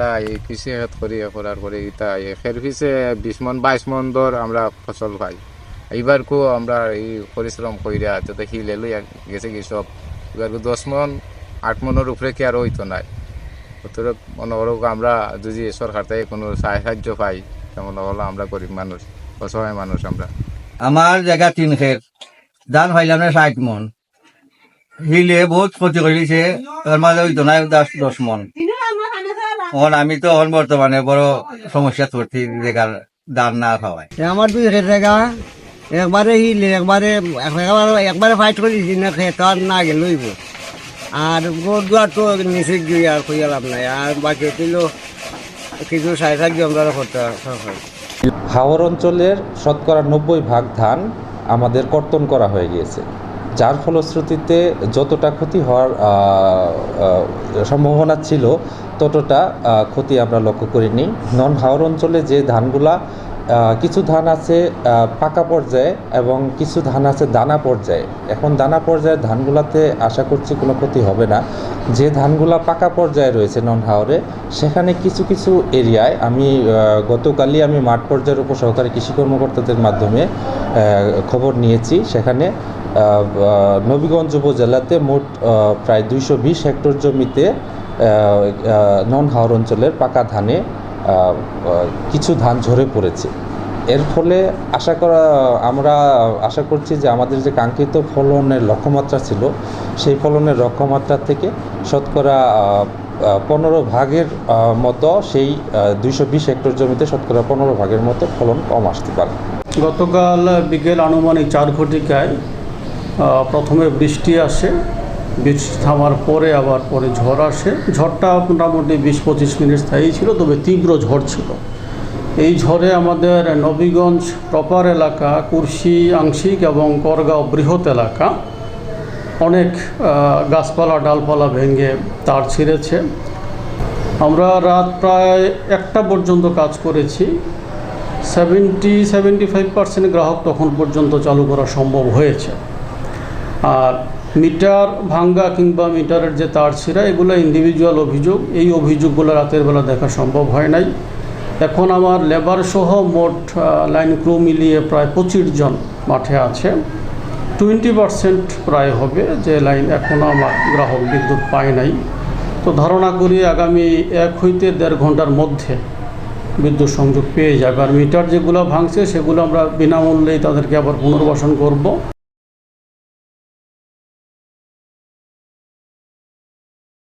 আমরা এই কৃষি খেত করি করার পরে ইটা এর পিছে বিশ মন বাইশ মন দর আমরা ফসল পাই এইবার কো আমরা এই পরিশ্রম কইরা যাতে হিলে লই গেছে কি সব এবার দশ মন আট মনের উপরে কি আর হইতো নাই। মনে করো আমরা যদি সরকার থেকে কোনো সাহায্য পাই তেমন হলো আমরা গরিব মানুষ, অসহায় মানুষ আমরা। আমার জায়গা তিন খেত ধান পাইলাম না ষাট মন। হিলে বহুত ক্ষতি করেছে তার মাঝে ওই দশ দশ মন। এখন আমি তো এখন বর্তমানে বড় সমস্যা পড়ছি যেখান দান না খাওয়ায় আমার দুই জায়গা একবারে হিলে একবারে একবারে একবারে ফাইট করেছি না খেত আর না গেলইব আর গোট দুয়ার তো নিচে গিয়ে আর কইয়া লাভ নাই আর বাকি ছিল কিছু সাড়ে সাহায্য আমরা করতে হাওর অঞ্চলের শতকরা নব্বই ভাগ ধান আমাদের কর্তন করা হয়ে গিয়েছে। যার ফলশ্রুতিতে যতটা ক্ষতি হওয়ার সম্ভাবনা ছিল, ততটা ক্ষতি আমরা লক্ষ্য করিনি। নন হাওর অঞ্চলে যে ধানগুলা কিছু ধান আছে পাকা পর্যায়ে এবং কিছু ধান আছে দানা পর্যায়ে। এখন দানা পর্যায়ের ধানগুলাতে আশা করছি কোনো ক্ষতি হবে না। যে ধানগুলা পাকা পর্যায়ে রয়েছে নন হাওরে, সেখানে কিছু কিছু এরিয়ায় আমি গতকালই আমি মাঠ পর্যায়ের উপসহকারী কৃষি কর্মকর্তাদের মাধ্যমে খবর নিয়েছি। সেখানে নবীগঞ্জ উপজেলাতে মোট প্রায় দুইশো বিশ হেক্টর জমিতে নন হাওর অঞ্চলের পাকা ধানে কিছু ধান ঝরে পড়েছে। এর ফলে আশা করা, আমরা আশা করছি যে আমাদের যে কাঙ্ক্ষিত ফলনের লক্ষ্যমাত্রা ছিল, সেই ফলনের লক্ষ্যমাত্রা থেকে শতকরা পনেরো ভাগের মতো সেই দুইশো বিশ হেক্টর জমিতে শতকরা পনেরো ভাগের মতো ফলন কম আসতে পারে। গতকাল বিকেল আনুমানিক চার ঘটিকায় প্রথমে বৃষ্টি আসে, বৃষ্টি থামার পরে আবার পরে ঝড় আসে। ঝড়টা মোটামুটি বিশ পঁচিশ মিনিট স্থায়ী ছিল, তবে তীব্র ঝড় ছিল। এই ঝড়ে আমাদের নবীগঞ্জ প্রপার এলাকা, কুর্শি, আংশিক এবং করগাঁও বৃহৎ এলাকা। অনেক গাছপালা, ডালপালা ভেঙে তার ছিঁড়েছে। আমরা রাত প্রায় একটা পর্যন্ত কাজ করেছি। সেভেন্টি সেভেন্টি ফাইভ পার্সেন্ট গ্রাহক তখন পর্যন্ত চালু করা সম্ভব হয়েছে। আর মিটার ভাঙ্গা কিংবা মিটারের যে তার ছিঁড়া, এগুলো ইন্ডিভিজুয়াল অভিযোগ। এই অভিযোগগুলো রাতের বেলা দেখা সম্ভব হয় নাই। এখন আমার লেবার সহ মোট লাইন ক্রু মিলিয়ে প্রায় পঁচিশ জন মাঠে আছে। টোয়েন্টি পার্সেন্ট প্রায় হবে যে লাইন এখনও আমার গ্রাহক বিদ্যুৎ পায় নাই। তো ধারণা করি আগামী এক হইতে দেড় ঘণ্টার মধ্যে বিদ্যুৎ সংযোগ পেয়ে যাবে। আর মিটার যেগুলো ভাঙছে, সেগুলো আমরা বিনামূল্যেই তাদেরকে আবার পুনর্বাসন করব।